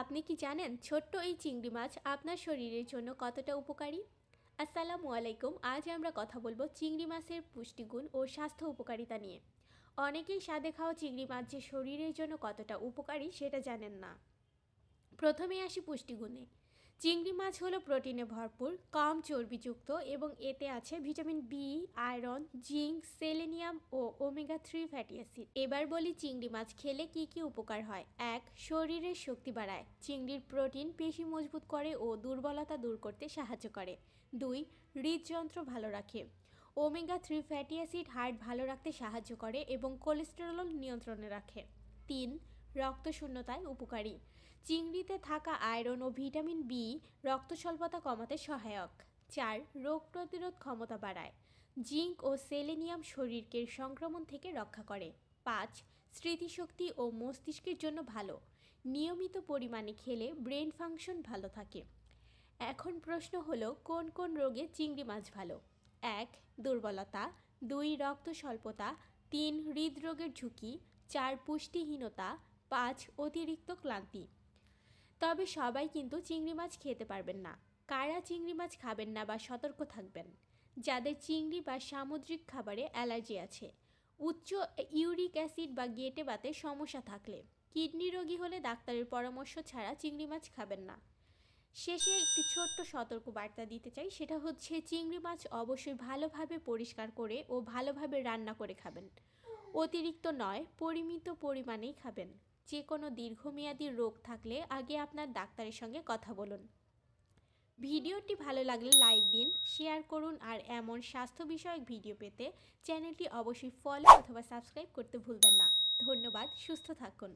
আপনি কি জানেন ছোট্ট এই চিংড়ি মাছ আপনার শরীরের জন্য কতটা উপকারী? আসসালামু আলাইকুম, আজ আমরা কথা বলব চিংড়ি মাছের পুষ্টিগুণ ও স্বাস্থ্য উপকারিতা নিয়ে। অনেকেই স্বাদে খাওয়া চিংড়ি মাছ যে শরীরের জন্য কতটা উপকারী সেটা জানেন না। প্রথমে আসি পুষ্টিগুণে। চিংড়ি মাছ হলো প্রোটিনে ভরপুর, কম চর্বিযুক্ত এবং এতে আছে vitamin B iron, zinc, selenium ও ওমেগা থ্রি ফ্যাটি অ্যাসিড। এবার বলি চিংড়ি মাছ খেলে কি কি উপকার হয়। এক, শরীরের শক্তি বাড়ায়। চিংড়ির প্রোটিন পেশি মজবুত করে ও দুর্বলতা দূর করতে সাহায্য করে। দুই, হৃদযন্ত্র ভালো রাখে। Omega three fatty acid heart ভালো রাখতে সাহায্য করে এবং কোলেস্টেরল নিয়ন্ত্রণে রাখে। তিন রক্ত শূন্যতায় উপকারী। চিংড়িতে থাকা আয়রন ও ভিটামিন বি রক্ত স্বল্পতা কমাতে সহায়ক। চার, রোগ প্রতিরোধ ক্ষমতা বাড়ায়। জিঙ্ক ও সেলেনিয়াম শরীরকে সংক্রমণ থেকে রক্ষা করে। পাঁচ, স্মৃতিশক্তি ও মস্তিষ্কের জন্য ভালো। নিয়মিত পরিমাণে খেলে ব্রেন ফাংশন ভালো থাকে। এখন প্রশ্ন হলো, কোন কোন রোগে চিংড়ি মাছ ভালো? এক, দুর্বলতা। দুই রক্ত স্বল্পতা তিন, হৃদরোগের ঝুঁকি। চার, পুষ্টিহীনতা। পাঁচ অতিরিক্ত ক্লান্তি। তবে সবাই কিন্তু চিংড়ি মাছ খেতে পারবেন না। কারা চিংড়ি মাছ খাবেন না বা সতর্ক থাকবেন? যাদের চিংড়ি বা সামুদ্রিক খাবারে অ্যালার্জি আছে। উচ্চ ইউরিক অ্যাসিড বা গেটে বাতে সমস্যা থাকলে। কিডনি রোগী হলে ডাক্তারের পরামর্শ ছাড়া চিংড়ি মাছ খাবেন না। শেষে একটি ছোট্ট সতর্ক বার্তা দিতে চাই, সেটা হচ্ছে চিংড়ি মাছ অবশ্যই ভালোভাবে পরিষ্কার করে ও ভালোভাবে রান্না করে খাবেন। অতিরিক্ত নয়, পরিমিত পরিমাণেই খাবেন। যে কোনো দীর্ঘমেয়াদী রোগ থাকলে আগে আপনার ডাক্তারের সঙ্গে কথা বলুন। ভিডিওটি ভালো লাগলে লাইক দিন, শেয়ার করুন আর এমন স্বাস্থ্য বিষয়ক ভিডিও পেতে চ্যানেলটি অবশ্যই ফলো অথবা সাবস্ক্রাইব করতে ভুলবেন না। ধন্যবাদ, সুস্থ থাকুন।